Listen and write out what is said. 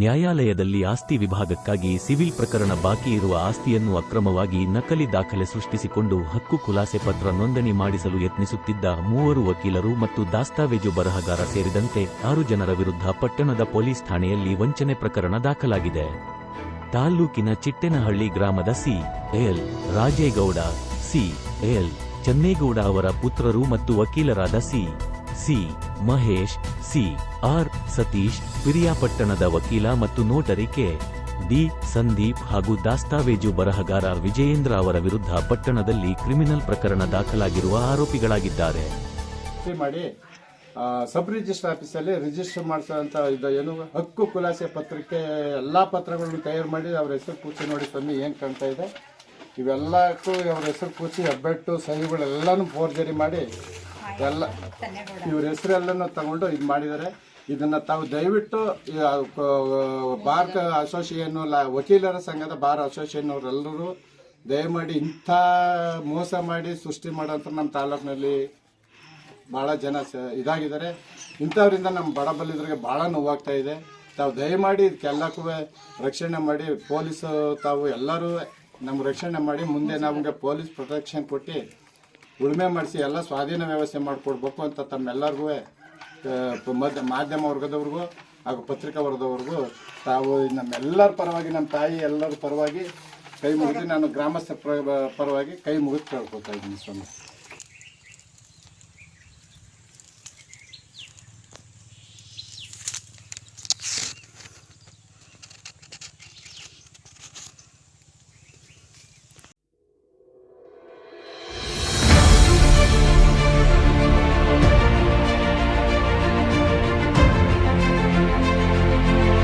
ನ್ಯಾಯಾಲಯದಲ್ಲಿ ಆಸ್ತಿ ವಿಭಾಗಕ್ಕಾಗಿ ಸಿವಿಲ್ ಪ್ರಕರಣ ಬಾಕಿ ಇರುವ ಆಸ್ತಿಯನ್ನು ಅಕ್ರಮವಾಗಿ ನಕಲಿ ದಾಖಲೆ ಸೃಷ್ಟಿಸಿಕೊಂಡು ಹಕ್ಕು ಖುಲಾಸೆ ಪತ್ರ ನೋಂದಣಿ ಮಾಡಿಸಲು ಯತ್ನಿಸುತ್ತಿದ್ದ ಮೂವರು ವಕೀಲರು ಮತ್ತು ದಾಸ್ತಾವೇಜು ಬರಹಗಾರ ಸೇರಿದಂತೆ ಆರು ಜನರ ವಿರುದ್ಧ ಪಟ್ಟಣದ ಪೊಲೀಸ್ ಠಾಣೆಯಲ್ಲಿ ವಂಚನೆ ಪ್ರಕರಣ ದಾಖಲಾಗಿದೆ. ತಾಲ್ಲೂಕಿನ ಚಿಟ್ಟೆನಹಳ್ಳಿ ಗ್ರಾಮದ C L Rajegowda, C L Channegowda ಅವರ ಪುತ್ರರು ಮತ್ತು ವಕೀಲರಾದ C C, Mahesh, C, R, Satish, ಪಿರಿಯಾಪಟ್ಟಣದ ವಕೀಲ ಮತ್ತು ನೋಟರಿ ಕೆ, ಡಿ, ಸಂದೀಪ್ ಹಾಗೂ ದಾಸ್ತಾವೇಜು ಬರಹಗಾರ ವಿಜಯೇಂದ್ರ ಅವರ ವಿರುದ್ಧ ಪಟ್ಟಣದಲ್ಲಿ ಕ್ರಿಮಿನಲ್ ಪ್ರಕರಣ ದಾಖಲಾಗಿರುವ ಆರೋಪಿಗಳಾಗಿದ್ದಾರೆ. ಮಾಡಿ ಸಬ್ ರಿಜಿಸ್ಟರ್ ಆಫೀಸಲ್ಲಿ ರಿಜಿಸ್ಟರ್ ಮಾಡಿಸೋಂಥ ಇದು ಏನು, ಹಕ್ಕು ಖುಲಾಸೆ ಪತ್ರಕ್ಕೆ ಎಲ್ಲ ಪತ್ರಗಳನ್ನು ತಯಾರು ಮಾಡಿ ಅವ್ರ ಹೆಸರು ಕೂಚಿ ನೋಡಿ ಸ್ವಾಮಿ, ಏನು ಕಾಣ್ತಾ ಇದೆ? ಇವೆಲ್ಲಕ್ಕೂ ಅವ್ರ ಹೆಸರು ಕೂಚಿ, ಹೆಬ್ಬೆಟ್ಟು, ಸಹಿಗಳೆಲ್ಲನೂ ಫೋರ್ಜರಿ ಮಾಡಿ ಎಲ್ಲ ಇವ್ರ ಹೆಸರೆಲ್ಲನೂ ತಗೊಂಡು ಇದು ಮಾಡಿದ್ದಾರೆ ಇದನ್ನ ತಾವು ದಯವಿಟ್ಟು ಭಾರತ ಅಸೋಸಿಯೇಷನ್ ವಕೀಲರ ಸಂಘದ ಬಾರ್ ಅಸೋಸಿಯೇಷನ್ ಅವರೆಲ್ಲರೂ ದಯಮಾಡಿ ಇಂಥ ಮೋಸ ಮಾಡಿ ಸೃಷ್ಟಿ ಮಾಡೋಂಥ ನಮ್ಮ ತಾಲೂಕಿನಲ್ಲಿ ಭಾಳ ಜನ ಸ- ಇದಾಗಿದ್ದಾರೆ. ಇಂಥವರಿಂದ ನಮ್ಮ ಬಡ ಬಲಿದ್ರಿಗೆ ಭಾಳ ನೋವಾಗ್ತಾ ಇದೆ. ತಾವು ದಯಮಾಡಿ ಇದಕ್ಕೆಲ್ಲಕ್ಕೂ ರಕ್ಷಣೆ ಮಾಡಿ, ಪೊಲೀಸು ತಾವು ಎಲ್ಲರೂ ನಮ್ಗೆ ರಕ್ಷಣೆ ಮಾಡಿ, ಮುಂದೆ ನಮಗೆ ಪೊಲೀಸ್ ಪ್ರೊಟೆಕ್ಷನ್ ಕೊಟ್ಟು ಉಳುಮೆ ಮಾಡಿಸಿ ಎಲ್ಲ ಸ್ವಾಧೀನ ವ್ಯವಸ್ಥೆ ಮಾಡಿಕೊಡ್ಬೇಕು ಅಂತ ತಮ್ಮೆಲ್ಲರಿಗೂ ಮಧ್ಯ ಮಾಧ್ಯಮ ವರ್ಗದವ್ರಿಗೂ ಹಾಗೂ ಪತ್ರಿಕಾ ವರ್ಗದವ್ರಿಗೂ ತಾವು ನಮ್ಮೆಲ್ಲರ ಪರವಾಗಿ ನಮ್ಮ ತಾಯಿ ಎಲ್ಲರ ಪರವಾಗಿ ಕೈ ಮುಗಿದು ನಾನು ಗ್ರಾಮಸ್ಥ ಪರವಾಗಿ ಕೈ ಮುಗಿದು ಕೇಳ್ಕೊತಾ ಇದ್ದೀನಿ ಸ್ವಾಮಿ.